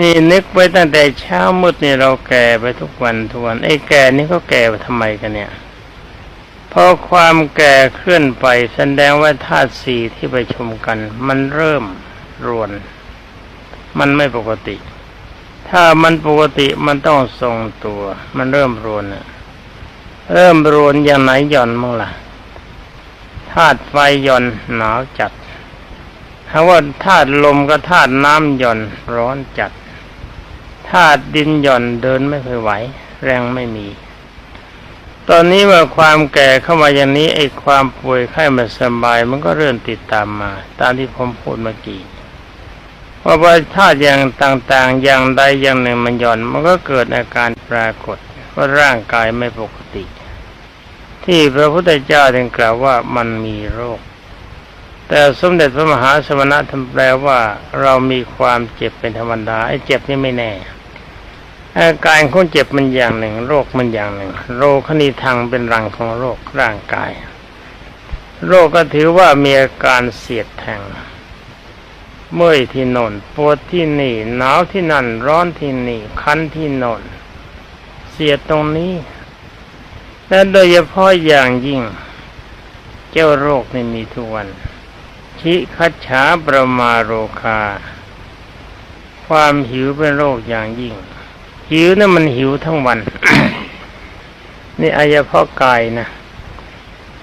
นี่นึกไว้ตั้งแต่เช้ามืดเนี่ยเราแก่ไปทุกวันทุกวันไอ้แก่นี่ก็แก่ไปทำไมกันเนี่ยเพราะความแก่เคลื่อนไปแสดงว่าธาตุสี่ที่ไปชมกัน มันเริ่มรวน มันไม่ปกติ ถ้ามันปกติมันต้องทรงตัว มันเริ่มรวนน่ะเริ่มรวนอย่างไหนหย่อนมั่งล่ะธาตุไฟหย่อนหนาวจัดถ้าว่าธาตุลมกับธาตุน้ำหย่อนร้อนจัด ธาตุดินหย่อนเดินไม่ค่อยไหว แรงไม่มี ตอนนี้เมื่อความแก่เข้ามาอย่างนี้ไอ้ความป่วยไข้ไมาสบาย มันก็เริ่มติดตามมา ตามที่ผมพูดเมื่อกี้ว่าว่าธาตุอย่างต่างๆ อย่างใดอย่างหนึ่งมันหย่อน มันก็เกิดอาการปรากฏว่าร่างกายไม่ปกติ ที่พระพุทธเจ้าถึงกล่าวว่ามันมีโรค แต่สมเด็จพระมหาสมณะท่านแปลว่า เรามีความเจ็บเป็นธรรมดาไอ้เจ็บนี่ไม่แน่ อาการของเจ็บมันอย่างหนึ่ง โรคมันอย่างหนึ่ง โรคคณีทางเป็นรังของโรคร่างกาย โรคก็ถือว่ามีอาการเสียดแทง เมื่อยที่นนปวดที่นี่หนาวที่นั่นร้อนที่นี่คันที่นนเสียดตรงนี้ และโดยเฉพาะอย่างยิ่ง เจ้าโรคนี่มีทุกวันชิคัจฉาประมาโรคา ความหิวเป็นโรคอย่างยิ่ง หิวนั่นมันหิวทั้งวัน นี่อายเพาะกายนะ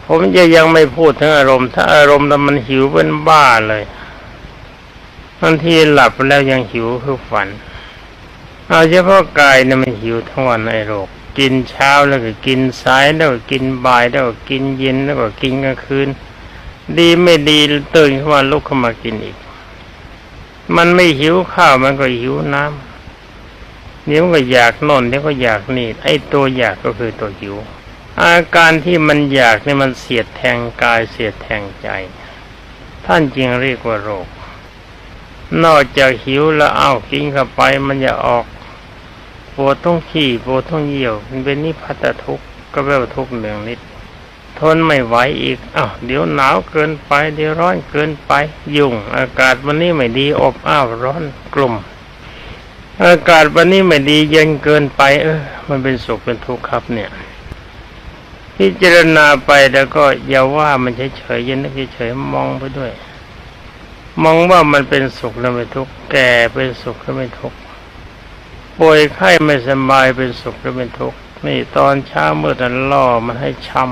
ผมจะยังไม่พูดถึงอารมณ์ถ้าอารมณ์แล้วมันหิวเป็นบ้าเลยบางทีหลับแล้วยังหิวคือฝันเอาเฉพาะกายเนี่ยมันหิวทั้งวันไอ้โรค กินเช้าแล้วก็กินสายแล้วก็กินบ่ายแล้วก็กินเย็นแล้วก็กินกลางคืน ดีไม่ดีตื่นขึ้นมาลุกขึ้นมากินอีก มันไม่หิวข้าวมันก็หิวน้ำ เดี๋ยวก็อยากนอนเดี๋ยวก็อยากนี่ไอ้ตัวอยากก็คือตัวหิว อาการที่มันอยากเนี่ยมันเสียดแทงกายเสียดแทงใจ ท่านจึงเรียกว่าโรค นอกจากหิวแล้วเอากินเข้าไปมันจะออกปวดท้องขี้ปวดท้องเยี่ยว มันเป็นนิพพัตทุกข์ก็แปลว่าทุกข์หนึ่งนิด ทนไม่ไหวอีกอ้าวเดี๋ยวหนาวเกินไป เดี๋ยวร้อนเกินไป ยุ่ง อากาศวันนี้ไม่ดีอบอ้าวร้อนกลุ่ม อากาศวันนี้ไม่ดีเย็นเกินไป เออ มันเป็นสุขเป็นทุกข์ครับเนี่ยพิจารณาไปแล้วก็อย่าว่ามันเฉยๆยันนึกเฉยๆมองไปด้วย มองว่ามันเป็นสุขแล้วไม่ทุกข์แก่เป็นสุขแล้วไม่ทุกข์ป่วยไข้ไม่สบายเป็นสุขแล้วเป็นทุกข์นี่ตอนเช้าเมื่อตันล่อมันให้ช้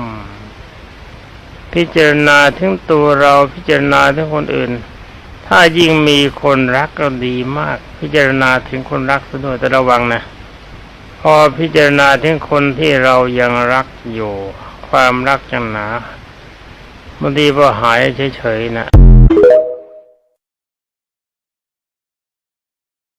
ำพิจารณาถึงตัวเราพิจารณาถึงคนอื่น ถ้ายิ่งมีคนรักก็ดีมาก พิจารณาถึงคนรักซะด้วยแต่ระวังนะ พอพิจารณาถึงคนที่เรายังรักอยู่ ความรักจังหนาบางทีพอหายเฉยๆนะ